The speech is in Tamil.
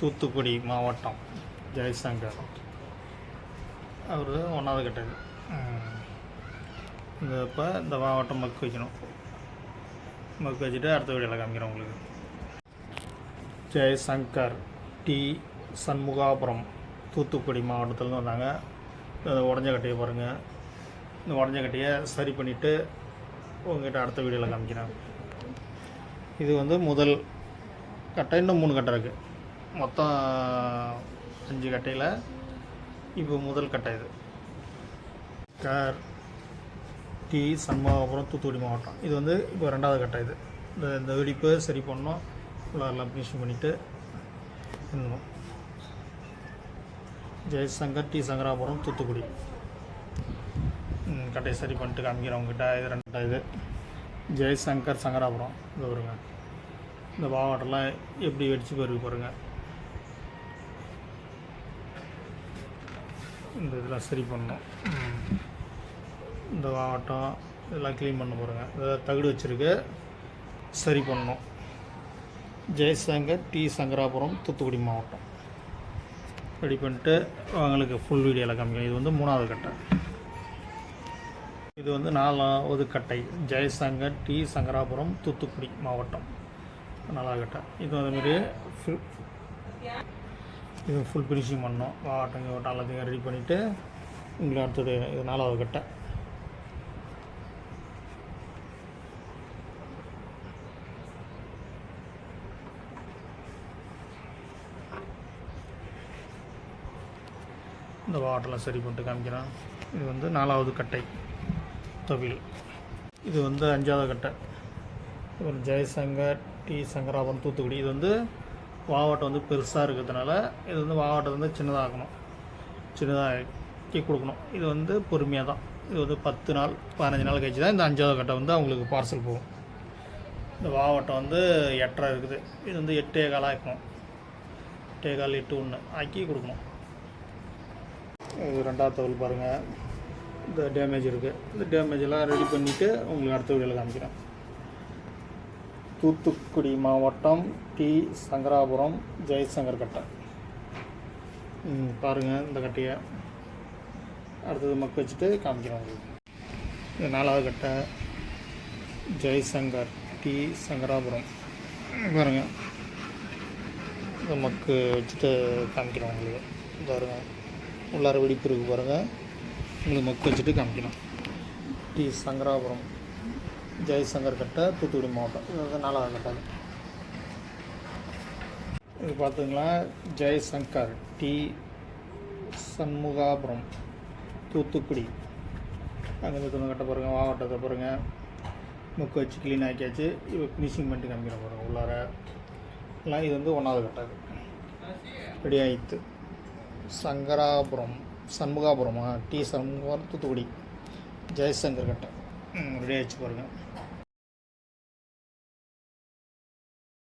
தூத்துக்குடி மாவட்டம் ஜெயசங்கர். அவர் ஒன்றாவது கட்டது. இந்த இப்போ இந்த மாவட்டம் மக்கு வைக்கணும். மக்கு வச்சுட்டு அடுத்த வீடியோவில் காமிக்கிறேன் உங்களுக்கு. ஜெயசங்கர் டி. சண்முகாபுரம் தூத்துக்குடி மாவட்டத்துலேருந்து வந்தாங்க. இந்த உடஞ்ச கட்டையை பாருங்கள் இந்த உடஞ்ச கட்டையை சரி பண்ணிவிட்டு உங்ககிட்ட அடுத்த வீடியோவில் காமிக்கிறேன். இது வந்து முதல் கட்டை. இன்னும் மூணு கட்டை இருக்குது மொத்தம் அஞ்சு கட்டையில் இப்போ முதல் கட்டை இது. கார் டி சண்முகாபுரம் தூத்துக்குடி மாவட்டம். இது வந்து இப்போ ரெண்டாவது கட்டை இது. இந்த இந்த வெடிப்பு சரி பண்ணோம் உள்ளாரெல்லாம் ஃபினிஷிங் பண்ணிவிட்டு இருந்தோம். ஜெய்சங்கர் டி. சங்கராபுரம் தூத்துக்குடி. கட்டையை சரி பண்ணிட்டு காமிக்கிறேன் உங்ககிட்ட. இது ரெண்டா இது. ஜெய்சங்கர் சங்கராபுரம். இது வருங்க இந்த பாவாட்டெல்லாம் எப்படி வெடிச்சு போயிருக்கு பாருங்கள் இந்த இதெல்லாம் சரி பண்ணணும். இந்த மாவட்டம் இதெல்லாம் க்ளீன் பண்ண போகிறேங்க இதெல்லாம் தகுடு வச்சுருக்கு. சரி பண்ணணும். ஜெயசங்கர் டி. சங்கராபுரம் தூத்துக்குடி மாவட்டம். ரெடி பண்ணிட்டு அவங்களுக்கு ஃபுல் வீடியோவில் காமிக்கணும் இது வந்து மூணாவது கட்டை. இது வந்து நாலாவது கட்டை. ஜெயசங்கர் டி. சங்கராபுரம் தூத்துக்குடி மாவட்டம். நாலாவது கட்டை. இது அதுமாரி ஃபுல் இது ஃபுல் ஃபினிஷிங் பண்ணோம். மாவட்டம் ஓட்ட எல்லாத்தையும் ரெடி பண்ணிவிட்டு உங்களுக்கு அடுத்தது இது நாலாவது கட்டை. இந்த வாட்டெல்லாம் சரி பண்ணிட்டு காமிக்கிறேன். இது வந்து நாலாவது கட்டை தொழில் இது வந்து அஞ்சாவது கட்டை. ஒரு ஜெயசங்கர் டி. சங்கராபன் தூத்துக்குடி. இது வந்து வாவாட்டம் வந்து பெருசாக இருக்கிறதுனால இது வந்து வாவாட்டை வந்து சின்னதாகணும் சின்னதாக்கி கொடுக்கணும். இது வந்து பொறுமையாக தான். இது வந்து பத்து நாள் பதினஞ்சு நாள் கழிச்சு தான் இந்த அஞ்சாவது கட்டை வந்து அவங்களுக்கு பார்சல் போகும். இந்த வாவட்டம் வந்து எட்டரை இருக்குது. இது வந்து எட்டே காலாக ஆக்கணும். எட்டே கால் எட்டு ஒன்று ஆக்கி கொடுக்கணும். இது ரெண்டாவது தகவல் பாருங்கள் இந்த டேமேஜ் இருக்குது இந்த டேமேஜ் எல்லாம் ரெடி பண்ணிவிட்டு உங்களுக்கு அடுத்த வீடியோவில் காமிக்கிறேன். தூத்துக்குடி மாவட்டம் டி. சங்கராபுரம் ஜெயசங்கர் கட்டை ம், பாருங்கள் இந்த கட்டையை அடுத்தது மக்கு வச்சுட்டு காமிக்கிறோம் உங்களுக்கு. இது நாலாவது கட்டை. ஜெய்சங்கர் டி. சங்கராபுரம். பாருங்கள் இந்த மக்கு வச்சுட்டு காமிக்கிறோம் உங்களுக்கு. பாருங்கள் உள்ளார வெடிப்பு இருக்குது பாருங்கள் உங்களுக்கு மக்கு வச்சுட்டு காமிக்கணும் டி. சங்கராபுரம். ஜெய்சங்கர் கட்டை தூத்துக்குடி மாவட்டம். இது வந்து நாலாவது கட்டை இது பார்த்துங்களா ஜெய்சங்கர் டி. சண்முகாபுரம் தூத்துக்குடி. அங்கே துணை கட்ட பாருங்கள் மாவட்டத்தை பாருங்கள் முக்கு வச்சு க்ளீன் ஆக்கியாச்சு. இப்போ ஃபினிஷிங் பண்ணிட்டு காமிக்கிற பாருங்க உள்ளார. எல்லாம் இது வந்து ஒன்றாவது கட்டாது ரெடி ஆயிடுத்து சங்கராபுரம் சண்முகாபுரமா? டி. சண்முகாபுரம் தூத்துக்குடி. ஜெயசங்கர் கட்டை. ரெடி ஆகிடுச்சு பாருங்கள்